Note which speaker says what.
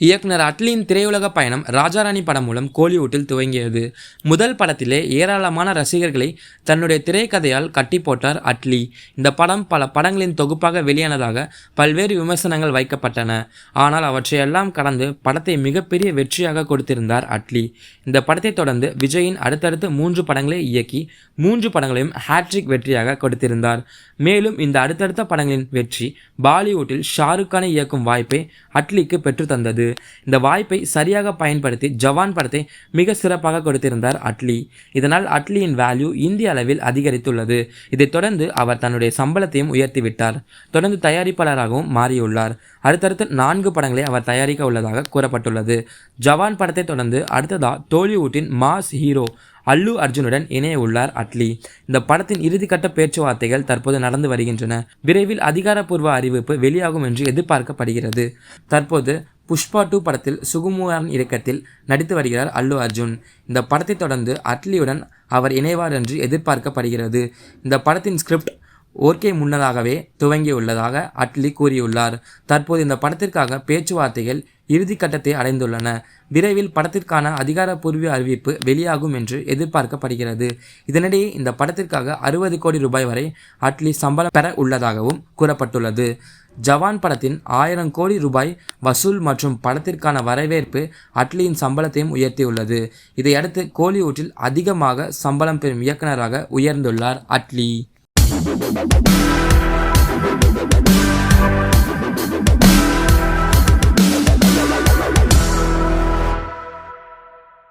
Speaker 1: இயக்குனர் அட்லியின் திரையுலக பயணம் ராஜாராணி படம் மூலம் கோலிவுட்டில் துவங்கியது. முதல் படத்திலே ஏராளமான ரசிகர்களை தன்னுடைய திரைக்கதையால் கட்டி போட்டார் அட்லி. இந்த படம் பல படங்களின் தொகுப்பாக வெளியானதாக பல்வேறு விமர்சனங்கள் வைக்கப்பட்டன. ஆனால் அவற்றையெல்லாம் கடந்து படத்தை மிகப்பெரிய வெற்றியாக கொடுத்திருந்தார் அட்லி. இந்த படத்தை தொடர்ந்து விஜயின் அடுத்தடுத்து மூன்று படங்களை இயக்கி மூன்று படங்களையும் ஹேட்ரிக் வெற்றியாக கொடுத்திருந்தார். மேலும் இந்த அடுத்தடுத்த படங்களின் வெற்றி பாலிவுட்டில் ஷாருக் கானை இயக்கும் வாய்ப்பை அட்லிக்கு பெற்றுத்தந்தது தந்தது இந்த வாய்ப்பை சரியாக பயன்படுத்தி ஜவான் படத்தை மிக சிறப்பாக கொடுத்திருந்தார் அட்லி. இதனால் அட்லியின் வேல்யூ இந்திய அளவில் அதிகரித்துள்ளது. இதைத் தொடர்ந்து அவர் தன்னுடைய சம்பளத்தையும் உயர்த்திவிட்டார். தொடர்ந்து தயாரிப்பாளராகவும் மாறியுள்ளார். அடுத்தடுத்து நான்கு படங்களை அவர் தயாரிக்க உள்ளதாக கூறப்பட்டுள்ளது. ஜவான் படத்தை தொடர்ந்து அடுத்ததா டோலிவுட்டின் மாஸ் ஹீரோ அல்லு அர்ஜுனுடன் இணைய உள்ளார் அட்லி. இந்த படத்தின் இறுதிக்கட்ட பேச்சுவார்த்தைகள் தற்போது நடந்து வருகின்றன. விரைவில் அதிகாரப்பூர்வ அறிவிப்பு வெளியாகும் என்று எதிர்பார்க்கப்படுகிறது. தற்போது புஷ்பா டூ படத்தில் சுகுமாரன் இயக்கத்தில் நடித்து வருகிறார் அல்லு அர்ஜுன். இந்த படத்தை தொடர்ந்து அட்லியுடன் அவர் இணைவார் என்று எதிர்பார்க்கப்படுகிறது. இந்த படத்தின் ஸ்கிரிப்ட் ஓர்கே முன்னதாகவே துவங்கியுள்ளதாக அட்லி கூறியுள்ளார். தற்போது இந்த படத்திற்காக பேச்சுவார்த்தைகள் இறுதிக்கட்டத்தை அடைந்துள்ளன. விரைவில் படத்திற்கான அதிகாரப்பூர்வ அறிவிப்பு வெளியாகும் என்று எதிர்பார்க்கப்படுகிறது. இதனிடையே இந்த படத்திற்காக அறுபது கோடி ரூபாய் வரை அட்லி சம்பளம் பெற உள்ளதாகவும் கூறப்பட்டுள்ளது. ஜவான் படத்தின் ஆயிரம் கோடி ரூபாய் வசூல் மற்றும் படத்திற்கான வரவேற்பு அட்லியின் சம்பளத்தையும் உயர்த்தியுள்ளது. இதையடுத்து கோலிவுட்டில் அதிகமாக சம்பளம் பெறும் இயக்குநராக உயர்ந்துள்ளார் அட்லி.